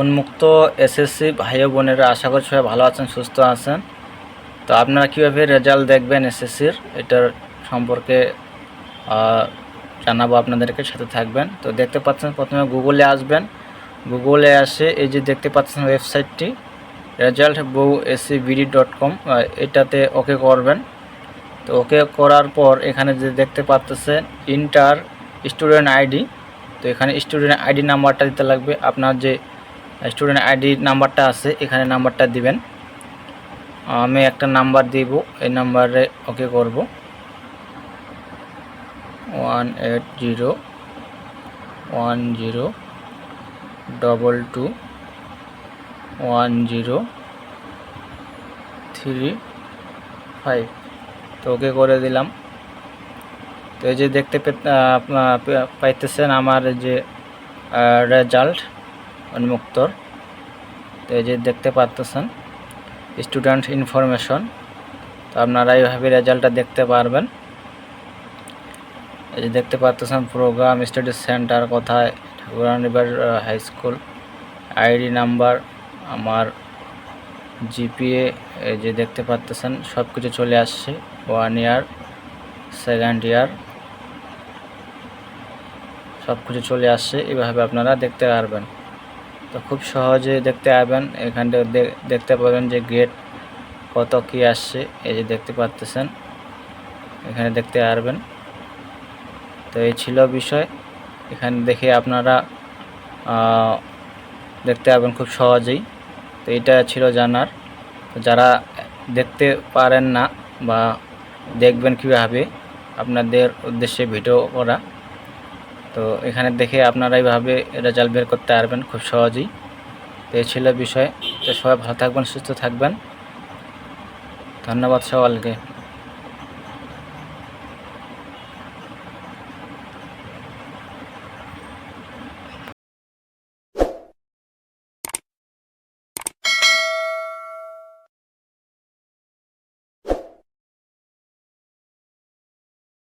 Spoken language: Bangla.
উন্মুক্ত এসএসসি ভাই বোনেরা আশা করি সবাই ভালো আছেন, সুস্থ আছেন। তো আপনারা কীভাবে রেজাল্ট দেখবেন এসএসসির এটার সম্পর্কে জানাব আপনাদেরকে, সাথে থাকবেন। তো দেখতে পাচ্ছেন, প্রথমে গুগলে আসবেন। গুগলে আসে এই যে দেখতে পাচ্ছেন ওয়েবসাইটটি, রেজাল্ট বউ এসি বিডি ডট কম এটাতে ওকে করবেন। তো ওকে করার পর এখানে যে দেখতে পাচ্ছেন ইন্টার স্টুডেন্ট আইডি তো এখানে স্টুডেন্ট আইডি নাম্বারটা দিতে লাগবে। আপনার যে স্টুডেন্ট আইডি নাম্বারটা আছে এখানে নাম্বারটা দিবেন আমি একটা নাম্বার দিব এই নাম্বারে ওকে করব one eight zero one zero double two one zero three five তো ওকে করে দিলাম তো এই যে দেখতে পে- আহ, পাইতেছেন আমার যে রেজাল্ট উন্মুক্তর। তো এই যে দেখতে পাচ্তেছেন স্টুডেন্ট ইনফরমেশন তো আপনারা এইভাবে রেজাল্টটা দেখতে পারবেন। এই যে দেখতে পাচ্তেছেন প্রোগ্রাম স্টাডি সেন্টার কোথায়? Thakuran river high school ID number আমার জিপিএ এই যে দেখতে পাচ্তেছেন সব কিছু চলে আসছে। ওয়ান ইয়ার সেকেন্ড ইয়ার সব কিছু চলে আসছে। এভাবে আপনারা দেখতে পারবেন। তো খুব সহজে দেখতে পারবেন এখানটা দেখতে পাবেন যে গেট কত কি আসছে, এই যে দেখতে পাচ্তেছেন এখানে দেখতে পারবেন। তো এই ছিল বিষয়। এখানে দেখে আপনারা দেখতে পাবেন খুব সহজেই। তো এটা ছিল জানার। যারা দেখতে পারেন না বা দেখবেন কীভাবে, আপনাদের উদ্দেশ্যে ভিডিও করা। তো এখানে দেখে আপনারা এইভাবে রেজাল্ট বের করতে পারবেন খুব সহজেই। তো এই ছিল বিষয়। তো সবাই ভালো থাকবেন, সুস্থ থাকবেন। ধন্যবাদ সবাইকে।